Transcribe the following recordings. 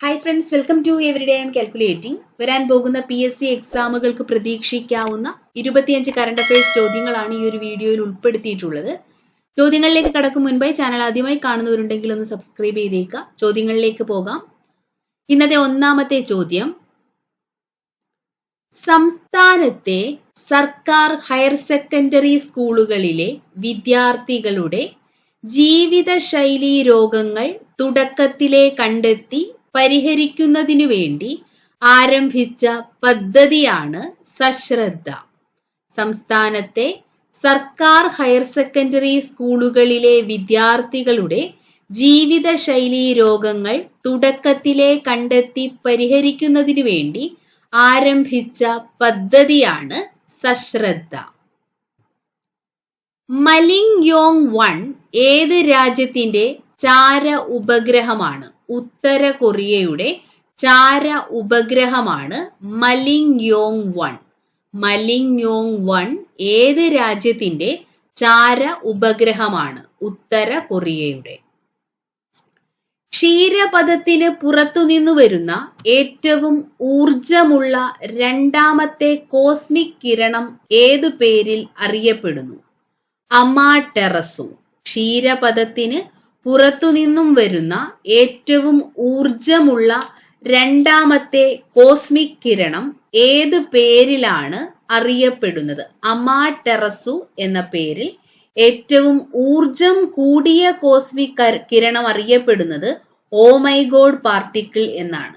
Hi friends welcome to every day I'm calculating വരാൻ പോകുന്ന P S C എക്സാമുകൾക്ക് പ്രതീക്ഷിക്കാവുന്ന ഇരുപത്തിയഞ്ച് കറണ്ട് അഫയേഴ്സ് ചോദ്യങ്ങളാണ് ഈ ഒരു വീഡിയോയിൽ ഉൾപ്പെടുത്തിയിട്ടുള്ളത്. ചോദ്യങ്ങളിലേക്ക് കടക്കും മുൻപായി ചാനൽ ആദ്യമായി കാണുന്നവരുണ്ടെങ്കിൽ ഒന്ന് സബ്സ്ക്രൈബ് ചെയ്തേക്കുക. ചോദ്യങ്ങളിലേക്ക് പോകാം. ഇന്നത്തെ ഒന്നാമത്തെ ചോദ്യം. സംസ്ഥാനത്തെ സർക്കാർ ഹയർ സെക്കൻഡറി സ്കൂളുകളിലെ വിദ്യാർത്ഥികളുടെ ജീവിതശൈലീ രോഗങ്ങൾ തുടക്കത്തിലെ കണ്ടെത്തി പരിഹരിക്കുന്നതിനു വേണ്ടി ആരംഭിച്ച പദ്ധതിയാണ് സശ്രദ്ധ. സംസ്ഥാനത്തെ സർക്കാർ ഹയർ സെക്കൻഡറി സ്കൂളുകളിലെ വിദ്യാർത്ഥികളുടെ ജീവിതശൈലി രോഗങ്ങൾ തുടക്കത്തിലെ കണ്ടെത്തി പരിഹരിക്കുന്നതിനു വേണ്ടി ആരംഭിച്ച പദ്ധതിയാണ് സശ്രദ്ധ. മലിംഗ് യോങ് വൺ ഏത് രാജ്യത്തിന്റെ ചാര ഉപഗ്രഹമാണ്. ഉത്തര കൊറിയയുടെ ചാര ഉപഗ്രഹമാണ് Malligyong one Malligyong one ഏത് രാജ്യത്തിന്റെ ചാര ഉപഗ്രഹമാണ്? ഉത്തര കൊറിയയുടെ. ക്ഷീരപഥത്തിന് പുറത്തുനിന്നു വരുന്ന ഏറ്റവും ഊർജമുള്ള രണ്ടാമത്തെ കോസ്മിക് കിരണം ഏതു പേരിൽ അറിയപ്പെടുന്നു? അമാ ടെറസു. ക്ഷീരപഥത്തിന് പുറത്തുനിന്നും വരുന്ന ഏറ്റവും ഊർജമുള്ള രണ്ടാമത്തെ കോസ്മിക് കിരണം ഏത് പേരിലാണ് അറിയപ്പെടുന്നത്? അമാ ടെറസു എന്ന പേരിൽ ഏറ്റവും ഊർജം കൂടിയ കോസ്മിക് കിരണം അറിയപ്പെടുന്നത് ഓമൈഗോഡ് പാർട്ടിക്കിൾ എന്നാണ്.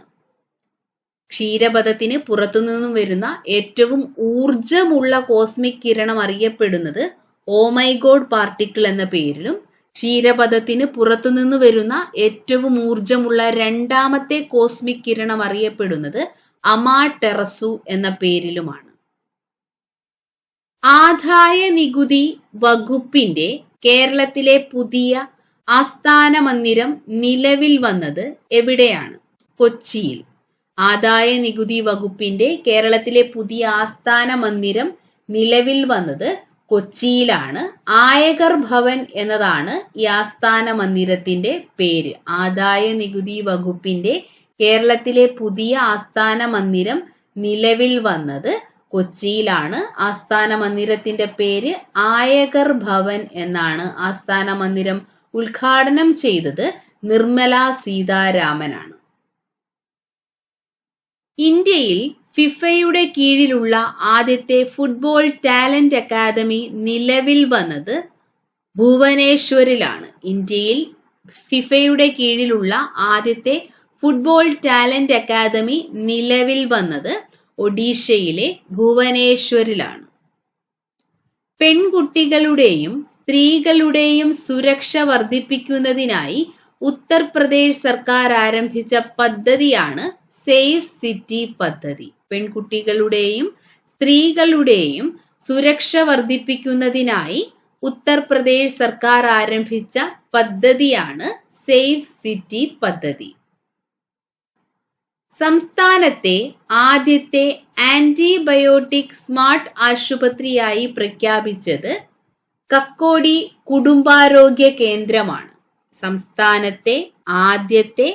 ക്ഷീരപഥത്തിന് പുറത്തുനിന്നും വരുന്ന ഏറ്റവും ഊർജമുള്ള കോസ്മിക് കിരണം അറിയപ്പെടുന്നത് ഓമൈഗോഡ് പാർട്ടിക്കിൾ എന്ന പേരിലും ക്ഷീരപഥത്തിന് പുറത്തുനിന്ന് വരുന്ന ഏറ്റവും ഊർജമുള്ള രണ്ടാമത്തെ കോസ്മിക് കിരണം അറിയപ്പെടുന്നത് അമാടെറസു എന്ന പേരിലുമാണ്. ആദായ നികുതി വകുപ്പിന്റെ കേരളത്തിലെ പുതിയ ആസ്ഥാന മന്ദിരം നിലവിൽ വന്നത് എവിടെയാണ്? കൊച്ചിയിൽ. ആദായ നികുതി വകുപ്പിന്റെ കേരളത്തിലെ പുതിയ ആസ്ഥാന മന്ദിരം നിലവിൽ വന്നത് കൊച്ചിയിലാണ് ആയകർ ഭവൻ എന്നതാണ് ഈ ആസ്ഥാന മന്ദിരത്തിന്റെ പേര്. ആദായ നികുതി വകുപ്പിന്റെ കേരളത്തിലെ പുതിയ ആസ്ഥാന മന്ദിരം നിലവിൽ വന്നത് കൊച്ചിയിലാണ്. ആസ്ഥാന മന്ദിരത്തിന്റെ പേര് ആയകർ ഭവൻ എന്നാണ് ആസ്ഥാന മന്ദിരം ഉദ്ഘാടനം ചെയ്തത് നിർമ്മല സീതാരാമനാണ്. ഇന്ത്യയിൽ ഫിഫയുടെ കീഴിലുള്ള ആദ്യത്തെ ഫുട്ബോൾ ടാലന്റ് അക്കാദമി നിലവിൽ വന്നത് ഭുവനേശ്വറിലാണ് ഇന്ത്യയിൽ ഫിഫയുടെ കീഴിലുള്ള ആദ്യത്തെ ഫുട്ബോൾ ടാലന്റ് അക്കാദമി നിലവിൽ വന്നത് ഒഡീഷയിലെ ഭുവനേശ്വറിലാണ് പെൺകുട്ടികളുടെയും സ്ത്രീകളുടെയും സുരക്ഷ വർദ്ധിപ്പിക്കുന്നതിനായി ഉത്തർപ്രദേശ് സർക്കാർ ആരംഭിച്ച പദ്ധതിയാണ് സേഫ് സിറ്റി പദ്ധതി. പെൺകുട്ടികളുടെയും സ്ത്രീകളുടെയും സുരക്ഷ വർദ്ധിപ്പിക്കുന്നതിനായി ഉത്തർപ്രദേശ് സർക്കാർ ആരംഭിച്ച പദ്ധതിയാണ് സേഫ് സിറ്റി പദ്ധതി. സംസ്ഥാനത്തെ ആദ്യത്തെ ആന്റിബയോട്ടിക് സ്മാർട്ട് ആശുപത്രിയായി പ്രഖ്യാപിച്ചത് കക്കോടി കുടുംബാരോഗ്യ കേന്ദ്രമാണ്. സംസ്ഥാനത്തെ ആദ്യത്തെ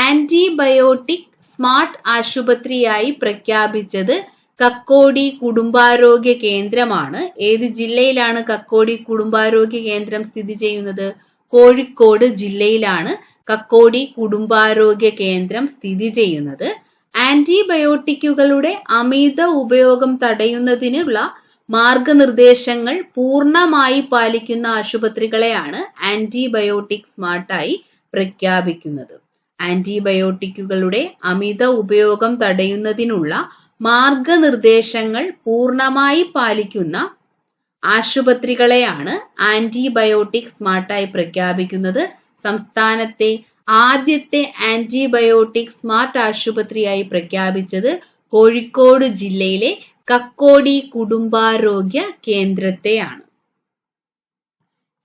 ആന്റിബയോട്ടിക് സ്മാർട്ട് ആശുപത്രിയായി പ്രഖ്യാപിച്ചത് കക്കോടി കുടുംബാരോഗ്യ കേന്ദ്രമാണ്. ഏത് ജില്ലയിലാണ് കക്കോടി കുടുംബാരോഗ്യ കേന്ദ്രം സ്ഥിതി ചെയ്യുന്നത്? കോഴിക്കോട് ജില്ലയിലാണ് കക്കോടി കുടുംബാരോഗ്യ കേന്ദ്രം സ്ഥിതി ചെയ്യുന്നത്. ആന്റിബയോട്ടിക്കുകളുടെ അമിത ഉപയോഗം തടയുന്നതിനുള്ള മാർഗനിർദ്ദേശങ്ങൾ പൂർണമായി പാലിക്കുന്ന ആശുപത്രികളെയാണ് ആന്റിബയോട്ടിക് സ്മാർട്ടായി പ്രഖ്യാപിക്കുന്നത്. ആന്റിബയോട്ടിക്കുകളുടെ അമിത ഉപയോഗം തടയുന്നതിനുള്ള മാർഗനിർദ്ദേശങ്ങൾ പൂർണമായി പാലിക്കുന്ന ആശുപത്രികളെയാണ് ആന്റിബയോട്ടിക് സ്മാർട്ടായി പ്രഖ്യാപിക്കുന്നത്. സംസ്ഥാനത്തെ ആദ്യത്തെ ആന്റിബയോട്ടിക് സ്മാർട്ട് ആശുപത്രിയായി പ്രഖ്യാപിച്ചത് കോഴിക്കോട് ജില്ലയിലെ കക്കോടി കുടുംബാരോഗ്യ കേന്ദ്രത്തെയാണ്.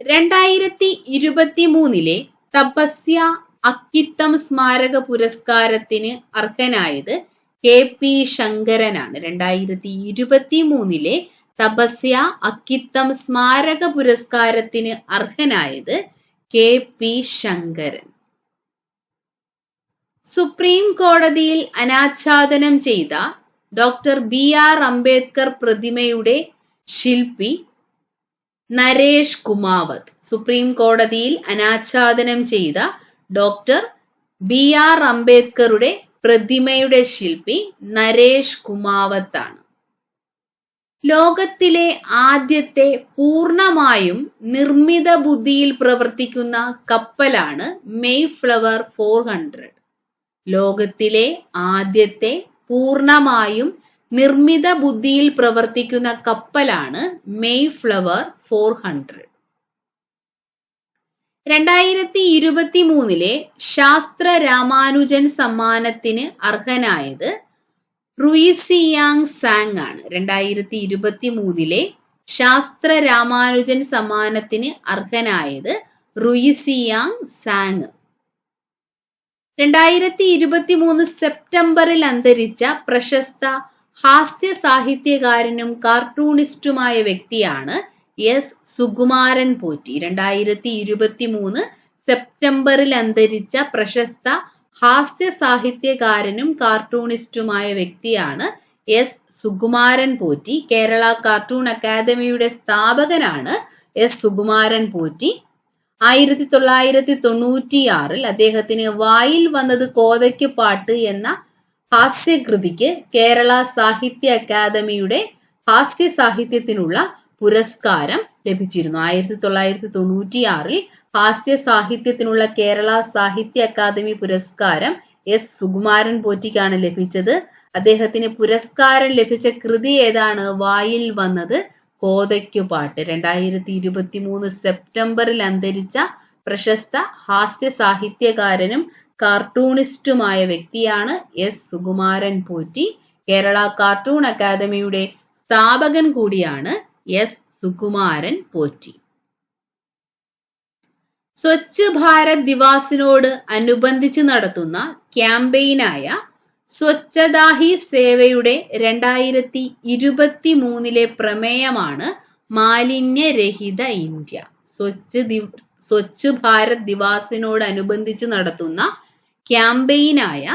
രണ്ടായിരത്തി ഇരുപത്തി മൂന്നിലെ തപസ്യ അക്കിത്തം സ്മാരക പുരസ്കാരത്തിന് അർഹനായത് കെ പി ശങ്കരനാണ്. രണ്ടായിരത്തി ഇരുപത്തി മൂന്നിലെ തപസ്യ അക്കിത്തം സ്മാരക പുരസ്കാരത്തിന് അർഹനായത് കെ പി ശങ്കരൻ. സുപ്രീം കോടതിയിൽ അനാച്ഛാദനം ചെയ്ത ഡോക്ടർ ബി ആർ അംബേദ്കർ പ്രതിമയുടെ ശില്പി നരേഷ് കുമാവത് സുപ്രീം കോടതിയിൽ അനാച്ഛാദനം ചെയ്ത ഡോക്ടർ ബി ആർ അംബേദ്കറുടെ പ്രതിമയുടെ ശില്പി നരേഷ് കുമാവത്താണ്. ലോകത്തിലെ ആദ്യത്തെ പൂർണമായും നിർമ്മിത ബുദ്ധിയിൽ പ്രവർത്തിക്കുന്ന കപ്പലാണ് മെയ് ഫ്ലവർ ഫോർ ഹൺഡ്രഡ്. ലോകത്തിലെ ആദ്യത്തെ പൂർണമായും നിർമ്മിത ബുദ്ധിയിൽ പ്രവർത്തിക്കുന്ന കപ്പലാണ് മെയ് ഫ്ലവർ ഫോർ ഹൺഡ്രഡ്. രണ്ടായിരത്തി ഇരുപത്തി മൂന്നിലെ ശാസ്ത്ര രാമാനുജൻ സമ്മാനത്തിന് അർഹനായത് റുയിസിയാങ് സാങ് ആണ്. രണ്ടായിരത്തി ഇരുപത്തി മൂന്നിലെ ശാസ്ത്ര രാമാനുജൻ സമ്മാനത്തിന് അർഹനായത് റുയിസിയാങ് സാങ്. രണ്ടായിരത്തി ഇരുപത്തി മൂന്ന് സെപ്റ്റംബറിൽ അന്തരിച്ച പ്രശസ്ത ഹാസ്യ സാഹിത്യകാരനും കാർട്ടൂണിസ്റ്റുമായ വ്യക്തിയാണ് എസ് സുകുമാരൻ പോറ്റി. രണ്ടായിരത്തി ഇരുപത്തി മൂന്ന് സെപ്റ്റംബറിൽ അന്തരിച്ച പ്രശസ്ത ഹാസ്യ സാഹിത്യകാരനും കാർട്ടൂണിസ്റ്റുമായ വ്യക്തിയാണ് എസ് സുകുമാരൻ പോറ്റി. കേരള കാർട്ടൂൺ അക്കാദമിയുടെ സ്ഥാപകനാണ് എസ് സുകുമാരൻ പോറ്റി. ആയിരത്തി തൊള്ളായിരത്തി തൊണ്ണൂറ്റിയാറിൽ അദ്ദേഹത്തിന് വായിൽ വന്നത് കോതയ്ക്ക് പാട്ട് എന്ന ഹാസ്യകൃതിക്ക് കേരള സാഹിത്യ അക്കാദമിയുടെ ഹാസ്യ സാഹിത്യത്തിനുള്ള പുരസ്കാരം ലഭിച്ചിരുന്നു. ആയിരത്തി തൊള്ളായിരത്തി തൊണ്ണൂറ്റി ആറിൽ ഹാസ്യ സാഹിത്യത്തിനുള്ള കേരള സാഹിത്യ അക്കാദമി പുരസ്കാരം എസ്. സുകുമാരൻ പോറ്റിക്കാണ് ലഭിച്ചത്. അദ്ദേഹത്തിന് പുരസ്കാരം ലഭിച്ച കൃതി ഏതാണ്? വായിൽ വന്നത് കോതയ്ക്കു പാട്ട്. രണ്ടായിരത്തി ഇരുപത്തി മൂന്ന് സെപ്റ്റംബറിൽ അന്തരിച്ച പ്രശസ്ത ഹാസ്യ സാഹിത്യകാരനും കാർട്ടൂണിസ്റ്റുമായ വ്യക്തിയാണ് എസ്. സുകുമാരൻ പോറ്റി. കേരള കാർട്ടൂൺ അക്കാദമിയുടെ സ്ഥാപകൻ കൂടിയാണ് എസ് സുകുമാരൻ പോറ്റി. സ്വച്ഛ് ഭാരത് ദിവാസിനോട് അനുബന്ധിച്ച് നടത്തുന്ന ക്യാമ്പയിനായ സ്വച്ഛദാഹി സേവയുടെ രണ്ടായിരത്തി ഇരുപത്തി മൂന്നിലെ പ്രമേയമാണ് മാലിന്യരഹിത ഇന്ത്യ. സ്വച്ഛ് ദി സ്വച്ഛ് ഭാരത് ദിവാസിനോടനുബന്ധിച്ച് നടത്തുന്ന ക്യാമ്പയിനായ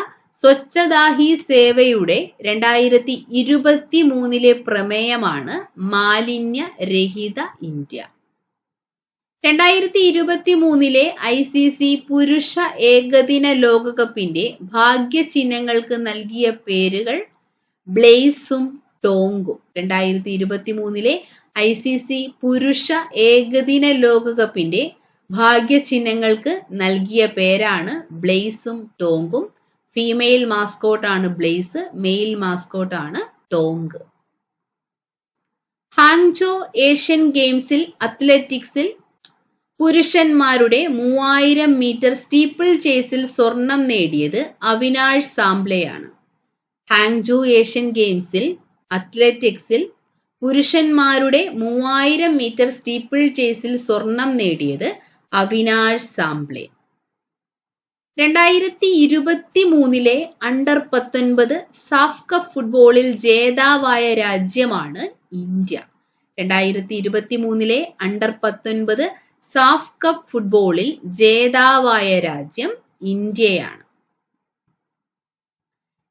സ്വച്ഛതാ ഹി സേവയുടെ രണ്ടായിരത്തി ഇരുപത്തി മൂന്നിലെ പ്രമേയമാണ് മാലിന്യ രഹിത ഇന്ത്യ. രണ്ടായിരത്തി ഇരുപത്തി മൂന്നിലെ ഐ സി സി പുരുഷ ഏകദിന ലോകകപ്പിന്റെ ഭാഗ്യചിഹ്നങ്ങൾക്ക് നൽകിയ പേരുകൾ ബ്ലേസും ടോങ്കും. രണ്ടായിരത്തി ഇരുപത്തി മൂന്നിലെ ഐ സി സി പുരുഷ ഏകദിന ലോകകപ്പിന്റെ ഭാഗ്യചിഹ്നങ്ങൾക്ക് നൽകിയ പേരാണ് ബ്ലേസും ടോങ്കും. ഫീമെയിൽ മാസ്കോട്ടാണ് ആണ് ബ്ലെയ്സ് മെയിൽ മാസ്കോട്ടാണ് ടോങ്ക് ഹാങ്ചോ ഏഷ്യൻ ഗെയിംസിൽ അത്ലറ്റിക്സിൽ പുരുഷന്മാരുടെ മൂവായിരം മീറ്റർ സ്റ്റീപ്പിൾ ചേസിൽ സ്വർണം നേടിയത് അവിനാഷ് സാംബ്ലെയാണ് ഹാങ്ജു ഏഷ്യൻ ഗെയിംസിൽ അത്ലറ്റിക്സിൽ പുരുഷന്മാരുടെ മൂവായിരം മീറ്റർ സ്റ്റീപ്പിൾ ചേസിൽ സ്വർണം നേടിയത് അവിനാഷ് സാംബ്ലെ. രണ്ടായിരത്തി ഇരുപത്തി മൂന്നിലെ അണ്ടർ പത്തൊൻപത് സാഫ് കപ്പ് ഫുട്ബോളിൽ ജേതാവായ രാജ്യമാണ് ഇന്ത്യ. രണ്ടായിരത്തി ഇരുപത്തി മൂന്നിലെ അണ്ടർ പത്തൊൻപത് സാഫ് കപ്പ് ഫുട്ബോളിൽ ജേതാവായ രാജ്യം ഇന്ത്യയാണ്.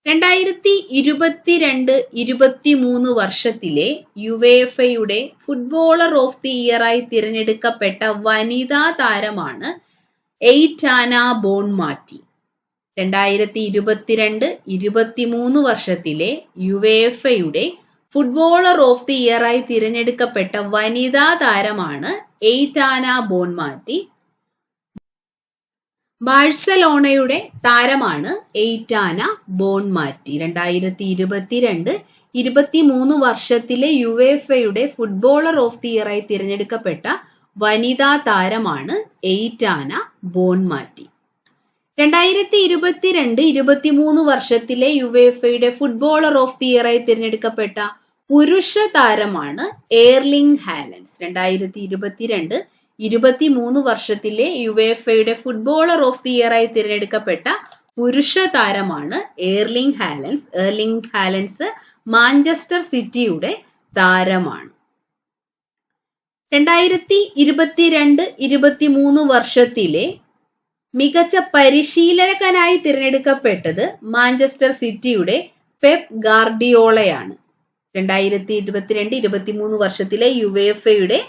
രണ്ടായിരത്തി ഇരുപത്തിരണ്ട് ഇരുപത്തി മൂന്ന് വർഷത്തിലെ യുവേഫയുടെ ഫുട്ബോളർ ഓഫ് ദി ഇയറായി തിരഞ്ഞെടുക്കപ്പെട്ട വനിതാ താരമാണ് എയ്റ്റാന ബോൺമാറ്റി രണ്ടായിരത്തി ഇരുപത്തിരണ്ട് ഇരുപത്തിമൂന്ന് വർഷത്തിലെ യുവേഫയുടെ ഫുട്ബോളർ ഓഫ് ദി ഇയറായി തിരഞ്ഞെടുക്കപ്പെട്ട വനിതാ താരമാണ് എയ്റ്റാന ബോൺമാറ്റി ബാഴ്സലോണയുടെ താരമാണ് എയ്റ്റാന ബോൺമാറ്റി രണ്ടായിരത്തി ഇരുപത്തിരണ്ട് ഇരുപത്തിമൂന്ന് വർഷത്തിലെ യുവേഫയുടെ ഫുട്ബോളർ ഓഫ് ദി ഇയറായി തിരഞ്ഞെടുക്കപ്പെട്ട വനിതാ താരമാണ് എയ്റ്റാന ബോൺമാറ്റി. രണ്ടായിരത്തി ഇരുപത്തിരണ്ട് ഇരുപത്തിമൂന്ന് വർഷത്തിലെ യുവേഫയുടെ ഫുട്ബോളർ ഓഫ് ദി ഇയറായി തിരഞ്ഞെടുക്കപ്പെട്ട പുരുഷ താരമാണ് എയർലിംഗ് ഹാലൻസ്. രണ്ടായിരത്തി ഇരുപത്തിരണ്ട് ഇരുപത്തിമൂന്ന് വർഷത്തിലെ യുവേഫയുടെ ഫുട്ബോളർ ഓഫ് ദി ഇയറായി തിരഞ്ഞെടുക്കപ്പെട്ട പുരുഷ താരമാണ് Erling Haaland. Erling Haaland Manchester സിറ്റിയുടെ താരമാണ്. രണ്ടായിരത്തി ഇരുപത്തിരണ്ട് ഇരുപത്തിമൂന്ന് വർഷത്തിലെ മികച്ച പരിശീലകനായി തിരഞ്ഞെടുക്കപ്പെട്ടത് മാഞ്ചസ്റ്റർ സിറ്റിയുടെ പെപ് ഗാർഡിയോളയാണ്. രണ്ടായിരത്തി ഇരുപത്തിരണ്ട് ഇരുപത്തിമൂന്ന് വർഷത്തിലെ യുവേഫയുടെ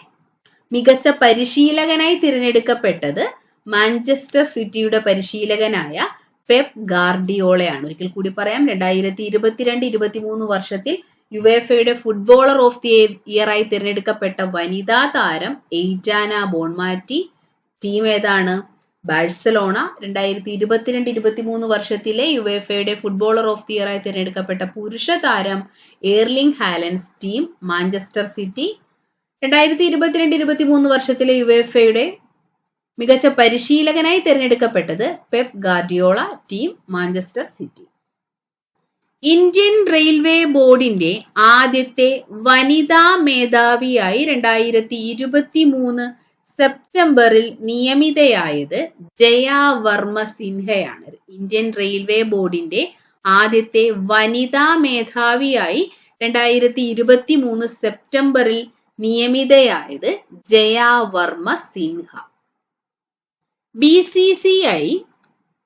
മികച്ച പരിശീലകനായി തിരഞ്ഞെടുക്കപ്പെട്ടത് മാഞ്ചസ്റ്റർ സിറ്റിയുടെ പരിശീലകനായ പെപ് ഗാർഡിയോളയാണ്. ഒരിക്കൽ കൂടി പറയാം രണ്ടായിരത്തി ഇരുപത്തിരണ്ട് ഇരുപത്തിമൂന്ന് വർഷത്തിൽ യുവേഫയുടെ ഫുട്ബോളർ ഓഫ് ദി ഇയറായി തിരഞ്ഞെടുക്കപ്പെട്ട വനിതാ താരം എയ്ജാന ബോൺമാറ്റി. ടീം ഏതാണ്? ബാഴ്സലോണ. രണ്ടായിരത്തി ഇരുപത്തിരണ്ട് ഇരുപത്തിമൂന്ന് വർഷത്തിലെ യുവേഫയുടെ ഫുട്ബോളർ ഓഫ് ദി ഇയറായി തിരഞ്ഞെടുക്കപ്പെട്ട പുരുഷ താരം Erling Haaland team Manchester City. രണ്ടായിരത്തി ഇരുപത്തിരണ്ട് ഇരുപത്തിമൂന്ന് വർഷത്തിലെ യുവേഫയുടെ മികച്ച പരിശീലകനായി തിരഞ്ഞെടുക്കപ്പെട്ടത് Pep Guardiola team Manchester City. Indian railway ബോർഡിന്റെ ആദ്യത്തെ വനിതാ മേധാവിയായി രണ്ടായിരത്തി ഇരുപത്തി മൂന്ന് സെപ്റ്റംബറിൽ നിയമിതയായത് ജയാ വർമ്മ സിൻഹയാണ്. ഇന്ത്യൻ റെയിൽവേ ബോർഡിന്റെ ആദ്യത്തെ വനിതാ മേധാവിയായി രണ്ടായിരത്തി ഇരുപത്തി മൂന്ന് സെപ്റ്റംബറിൽ നിയമിതയായത് Jaya Varma Sinha. B C C I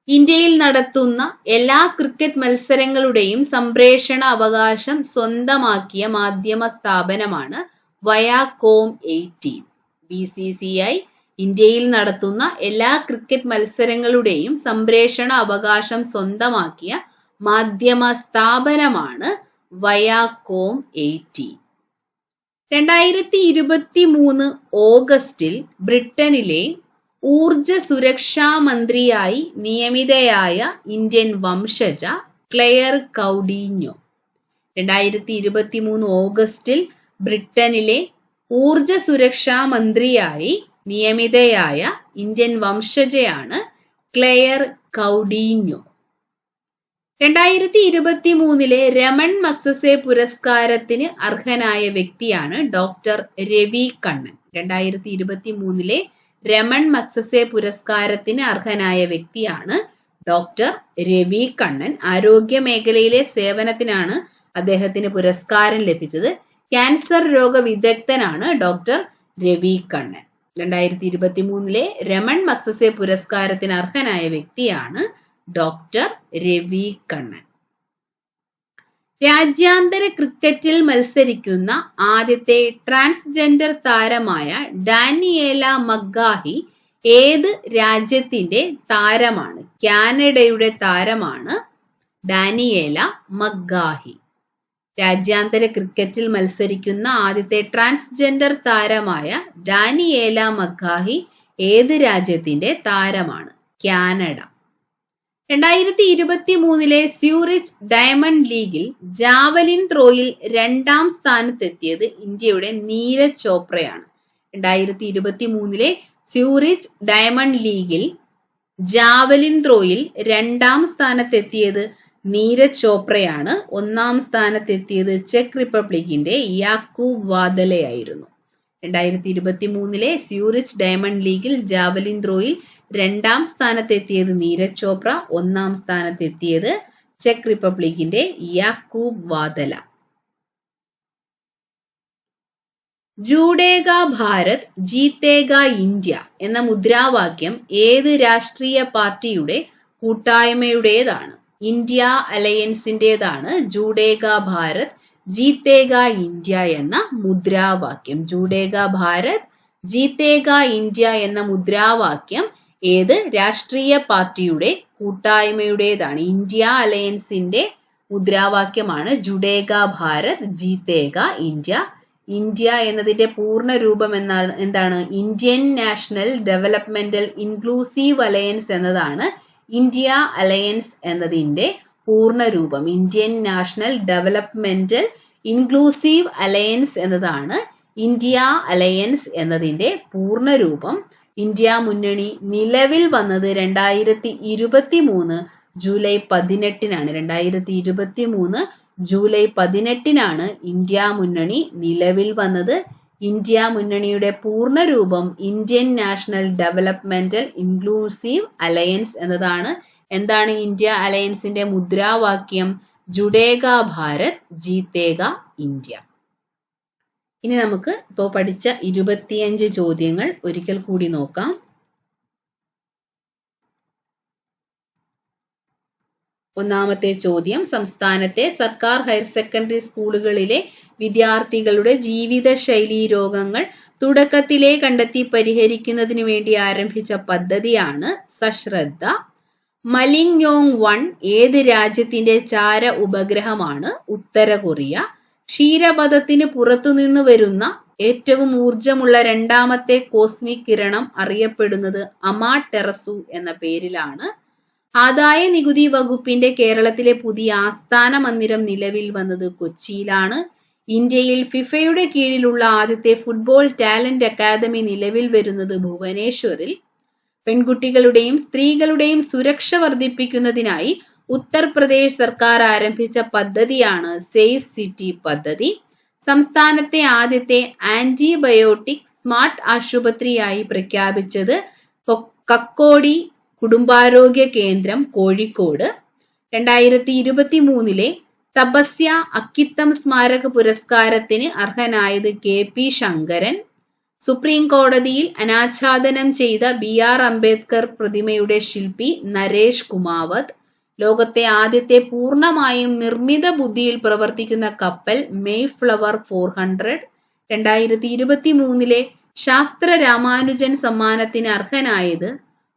ഇന്ത്യയിൽ നടത്തുന്ന എല്ലാ ക്രിക്കറ്റ് മത്സരങ്ങളുടെയും സംപ്രേഷണ അവകാശം സ്വന്തമാക്കിയ മാധ്യമ സ്ഥാപനമാണ് Viacom eighteen. B C C I ഇന്ത്യയിൽ നടത്തുന്ന എല്ലാ ക്രിക്കറ്റ് മത്സരങ്ങളുടെയും സംപ്രേഷണ അവകാശം സ്വന്തമാക്കിയ മാധ്യമ സ്ഥാപനമാണ് വയാകോം എയ്റ്റീൻ. രണ്ടായിരത്തി ഇരുപത്തി മൂന്ന് ഓഗസ്റ്റിൽ ബ്രിട്ടനിലെ ഊർജ സുരക്ഷാ മന്ത്രിയായി നിയമിതയായ ഇന്ത്യൻ വംശജ ക്ലെയർ കൗഡീഞ്ഞോ രണ്ടായിരത്തി ഇരുപത്തി മൂന്ന് ഓഗസ്റ്റിൽ ബ്രിട്ടനിലെ ഊർജ സുരക്ഷാ മന്ത്രിയായി നിയമിതയായ ഇന്ത്യൻ വംശജയാണ് ക്ലെയർ കൗഡീഞ്ഞോ രണ്ടായിരത്തി ഇരുപത്തി മൂന്നിലെ രമൺ മക്സസെ പുരസ്കാരത്തിന് അർഹനായ വ്യക്തിയാണ് ഡോക്ടർ രവി കണ്ണൻ രണ്ടായിരത്തി ഇരുപത്തി മൂന്നിലെ രമൺ മക്സസെ പുരസ്കാരത്തിന് അർഹനായ വ്യക്തിയാണ് ഡോക്ടർ രവി കണ്ണൻ. ആരോഗ്യ മേഖലയിലെ സേവനത്തിനാണ് അദ്ദേഹത്തിന് പുരസ്കാരം ലഭിച്ചത്. ക്യാൻസർ രോഗ വിദഗ്ധനാണ് ഡോക്ടർ രവി കണ്ണൻ. രണ്ടായിരത്തി ഇരുപത്തി മൂന്നിലെ രമൺ മക്സസെ പുരസ്കാരത്തിന് അർഹനായ വ്യക്തിയാണ് ഡോക്ടർ രവി കണ്ണൻ. രാജ്യാന്തര ക്രിക്കറ്റിൽ മത്സരിക്കുന്ന ആദ്യത്തെ ട്രാൻസ്ജെൻഡർ താരമായ ഡാനിയേല മഗ്ഗാഹി ഏത് രാജ്യത്തിന്റെ താരമാണ്? കാനഡയുടെ താരമാണ് ഡാനിയേല മഗ്ഗാഹി. രാജ്യാന്തര ക്രിക്കറ്റിൽ മത്സരിക്കുന്ന ആദ്യത്തെ ട്രാൻസ്ജെൻഡർ താരമായ ഡാനിയേല മഗ്ഗാഹി ഏത് രാജ്യത്തിന്റെ താരമാണ്? കാനഡ. രണ്ടായിരത്തി ഇരുപത്തി മൂന്നിലെ സ്യൂറിച്ച് ഡയമണ്ട് ലീഗിൽ ജാവലിൻ ത്രോയിൽ രണ്ടാം സ്ഥാനത്തെത്തിയത് ഇന്ത്യയുടെ നീരജ് ചോപ്രയാണ്. രണ്ടായിരത്തി ഇരുപത്തി മൂന്നിലെ സ്യൂറിച്ച് ഡയമണ്ട് ലീഗിൽ ജാവലിൻ ത്രോയിൽ രണ്ടാം സ്ഥാനത്തെത്തിയത് നീരജ് ചോപ്രയാണ്. ഒന്നാം സ്ഥാനത്തെത്തിയത് ചെക്ക് റിപ്പബ്ലിക്കിന്റെ യാക്കൂബ് വാദലയായിരുന്നു. രണ്ടായിരത്തി ഇരുപത്തി മൂന്നിലെ സ്യൂറിച്ച് ഡയമണ്ട് ലീഗിൽ ജാവലിൻ ത്രോയിൽ രണ്ടാം സ്ഥാനത്തെത്തിയത് നീരജ് ചോപ്ര ഒന്നാം സ്ഥാനത്തെത്തിയത് ചെക്ക് റിപ്പബ്ലിക്കിന്റെ യാക്കൂബ് വാദല. ജൂഡേഗ ഭാരത് ജീത്തേഗ ഇന്ത്യ എന്ന മുദ്രാവാക്യം ഏത് രാഷ്ട്രീയ പാർട്ടിയുടെ കൂട്ടായ്മയുടേതാണ്? ഇന്ത്യ അലയൻസിന്റെതാണ് ജൂഡേഗ ഭാരത് ജീത്തേഗ ഇന്ത്യ എന്ന മുദ്രാവാക്യം. ജൂഡേഗ ഭാരത് ജീത്തേഗ ഇന്ത്യ എന്ന മുദ്രാവാക്യം ഏത് രാഷ്ട്രീയ പാർട്ടിയുടെ കൂട്ടായ്മയുടേതാണ്. ഇന്ത്യ അലയൻസിന്റെ മുദ്രാവാക്യമാണ് ജുഡേഗ ഭാരത് ജീത്തേഗ ഇന്ത്യ. ഇന്ത്യ എന്നതിന്റെ പൂർണ രൂപം എന്നാണ് എന്താണ്? Indian national developmental inclusive alliance എന്നതാണ് ഇന്ത്യ അലയൻസ് എന്നതിന്റെ പൂർണ രൂപം Indian national developmental inclusive alliance എന്നതാണ് ഇന്ത്യ അലയൻസ് എന്നതിന്റെ പൂർണ രൂപം ഇന്ത്യ മുന്നണി നിലവിൽ വന്നത് രണ്ടായിരത്തി ഇരുപത്തി മൂന്ന് ജൂലൈ പതിനെട്ടിനാണ്. രണ്ടായിരത്തി ഇരുപത്തി മൂന്ന് ജൂലൈ പതിനെട്ടിനാണ് ഇന്ത്യ മുന്നണി നിലവിൽ വന്നത്. ഇന്ത്യ മുന്നണിയുടെ പൂർണ രൂപം Indian national developmental inclusive alliance എന്നതാണ്. എന്താണ് ഇന്ത്യ അലയൻസിന്റെ മുദ്രാവാക്യം? ജുഡേഗ ഭാരത് ജീത്തേഗ ഇന്ത്യ. ഇനി നമുക്ക് ഇപ്പോൾ പഠിച്ച ഇരുപത്തിയഞ്ച് ചോദ്യങ്ങൾ ഒരിക്കൽ കൂടി നോക്കാം. ഒന്നാമത്തെ ചോദ്യം സംസ്ഥാനത്തെ സർക്കാർ ഹയർ സെക്കൻഡറി സ്കൂളുകളിലെ വിദ്യാർത്ഥികളുടെ ജീവിതശൈലീ രോഗങ്ങൾ തുടക്കത്തിലേ കണ്ടെത്തി പരിഹരിക്കുന്നതിന് വേണ്ടി ആരംഭിച്ച പദ്ധതിയാണ് സശ്രദ്ധ. മലിങ്യോങ് വൺ ഏത് രാജ്യത്തിന്റെ ചാര ഉപഗ്രഹമാണ്? ഉത്തര കൊറിയ ക്ഷീരപഥത്തിന് പുറത്തുനിന്ന് വരുന്ന ഏറ്റവും ഊർജമുള്ള രണ്ടാമത്തെ കോസ്മിക് കിരണം അറിയപ്പെടുന്നത് അമാ ടെറസു എന്ന പേരിലാണ്. ആദായ നികുതി വകുപ്പിന്റെ കേരളത്തിലെ പുതിയ ആസ്ഥാന മന്ദിരം നിലവിൽ വന്നത് കൊച്ചിയിലാണ്. ഇന്ത്യയിൽ ഫിഫയുടെ കീഴിലുള്ള ആദ്യത്തെ ഫുട്ബോൾ ടാലന്റ് അക്കാദമി നിലവിൽ വരുന്നത് ഭുവനേശ്വറിൽ. പെൺകുട്ടികളുടെയും സ്ത്രീകളുടെയും സുരക്ഷ വർദ്ധിപ്പിക്കുന്നതിനായി ഉത്തർപ്രദേശ് സർക്കാർ ആരംഭിച്ച പദ്ധതിയാണ് സേഫ് സിറ്റി പദ്ധതി. സംസ്ഥാനത്തെ ആദ്യത്തെ ആന്റിബയോട്ടിക് സ്മാർട്ട് ആശുപത്രിയായി പ്രഖ്യാപിച്ചത് കക്കോടി കുടുംബാരോഗ്യ കേന്ദ്രം കോഴിക്കോട് രണ്ടായിരത്തി ഇരുപത്തി മൂന്നിലെ തപസ്യ അക്കിത്തം സ്മാരക പുരസ്കാരത്തിന് അർഹനായത് കെ പി ശങ്കരൻ. സുപ്രീം കോടതിയിൽ അനാച്ഛാദനം ചെയ്ത ബി ആർ അംബേദ്കർ പ്രതിമയുടെ ശില്പി നരേഷ് കുമാവത് ലോകത്തെ ആദ്യത്തെ പൂർണമായും നിർമ്മിത ബുദ്ധിയിൽ പ്രവർത്തിക്കുന്ന കപ്പൽ മെയ് ഫ്ലവർ ഫോർ ഹൺഡ്രഡ് രണ്ടായിരത്തി ഇരുപത്തി മൂന്നിലെ ശാസ്ത്ര രാമാനുജൻ സമ്മാനത്തിന് അർഹനായത്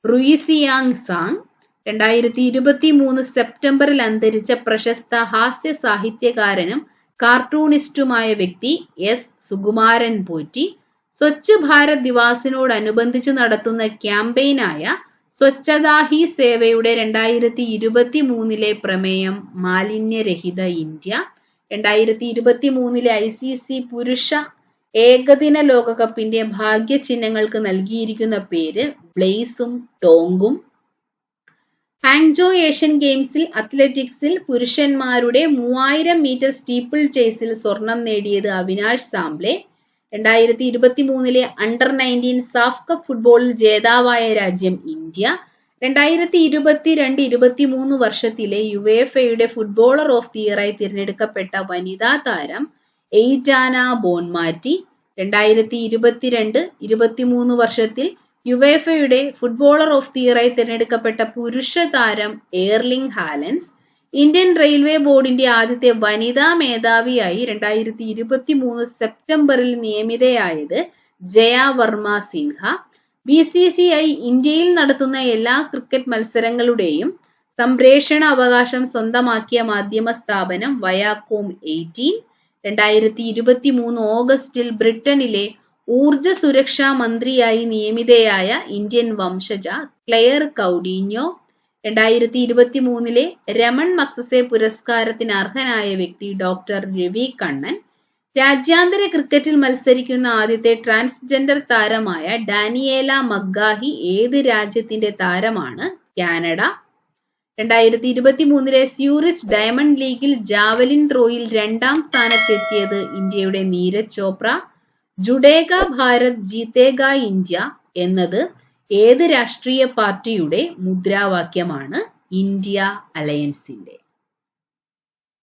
റുയിസിയാങ് സാങ് രണ്ടായിരത്തി ഇരുപത്തി മൂന്ന് സെപ്റ്റംബറിൽ അന്തരിച്ച പ്രശസ്ത ഹാസ്യ സാഹിത്യകാരനും കാർട്ടൂണിസ്റ്റുമായ വ്യക്തി എസ് സുകുമാരൻ പോറ്റി സ്വച്ഛ് ഭാരത് ദിവാസിനോടനുബന്ധിച്ച് നടത്തുന്ന ക്യാമ്പയിനായ സ്വച്ഛതാ ഹി സേവയുടെ രണ്ടായിരത്തി ഇരുപത്തി മൂന്നിലെ പ്രമേയം മാലിന്യരഹിത ഇന്ത്യ രണ്ടായിരത്തി ഇരുപത്തി മൂന്നിലെ ഐ സി സി പുരുഷ ഏകദിന ലോകകപ്പിന്റെ ഭാഗ്യചിഹ്നങ്ങൾക്ക് നൽകിയിരിക്കുന്ന പേര് ബ്ലെയ്സും ടോങ്കും. ഹാങ്ജോ ഏഷ്യൻ ഗെയിംസിൽ അത്ലറ്റിക്സിൽ പുരുഷന്മാരുടെ മൂവായിരം മീറ്റർ സ്റ്റീപ്പിൾ ചേസിൽ സ്വർണം നേടിയത് അവിനാഷ് സാംബ്ലെ. രണ്ടായിരത്തി ഇരുപത്തി മൂന്നിലെ അണ്ടർ നയന്റീൻ സാഫ് കപ്പ് ഫുട്ബോളിൽ ജേതാവായ രാജ്യം ഇന്ത്യ. രണ്ടായിരത്തി ഇരുപത്തി രണ്ട് ഇരുപത്തി മൂന്ന് വർഷത്തിലെ യുവേഫയുടെ ഫുട്ബോളർ ഓഫ് ദി ഇയറായി തിരഞ്ഞെടുക്കപ്പെട്ട വനിതാ താരം എയ്റ്റാന ബോൺമാറ്റി രണ്ടായിരത്തി ഇരുപത്തിരണ്ട് ഇരുപത്തിമൂന്ന് വർഷത്തിൽ യുവേഫയുടെ ഫുട്ബോളർ ഓഫ് ദി ഇയറായി തിരഞ്ഞെടുക്കപ്പെട്ട പുരുഷ താരം എയർലിംഗ് ഹാലൻസ് ഇന്ത്യൻ റെയിൽവേ ബോർഡിന്റെ ആദ്യത്തെ വനിതാ മേധാവിയായി രണ്ടായിരത്തി ഇരുപത്തി മൂന്ന് സെപ്റ്റംബറിൽ നിയമിതയായത് Jaya Varma Sinha. B C C I ഇന്ത്യയിൽ നടത്തുന്ന എല്ലാ ക്രിക്കറ്റ് മത്സരങ്ങളുടെയും സംപ്രേഷണ അവകാശം സ്വന്തമാക്കിയ മാധ്യമ സ്ഥാപനം വയാക്കോം എയ്റ്റീൻ. രണ്ടായിരത്തി ഇരുപത്തി മൂന്ന് ഓഗസ്റ്റിൽ ബ്രിട്ടനിലെ ഊർജ സുരക്ഷാ മന്ത്രിയായി നിയമിതയായ ഇന്ത്യൻ വംശജ ക്ലെയർ കൗഡീഞ്ഞോ രണ്ടായിരത്തി ഇരുപത്തി മൂന്നിലെ രമൺ മക്സസെ പുരസ്കാരത്തിന് അർഹനായ വ്യക്തി ഡോക്ടർ രവി കണ്ണൻ രാജ്യാന്തര ക്രിക്കറ്റിൽ മത്സരിക്കുന്ന ആദ്യത്തെ ട്രാൻസ്ജെൻഡർ താരമായ ഡാനിയേല മഗ്ഗാഹി ഏത് രാജ്യത്തിന്റെ താരമാണ്? കാനഡ. രണ്ടായിരത്തി ഇരുപത്തി മൂന്നിലെ സ്യൂറിച്ച് ഡയമണ്ട് ലീഗിൽ ജാവലിൻ ത്രോയിൽ രണ്ടാം സ്ഥാനത്തെത്തിയത് ഇന്ത്യയുടെ നീരജ് ചോപ്ര. ജുഡേഗ ഭാരത് ജീതേഗ ഇന്ത്യ എന്നത് ഏത് രാഷ്ട്രീയ പാർട്ടിയുടെ മുദ്രാവാക്യമാണ് ഇന്ത്യ അലയൻസിന്റെ?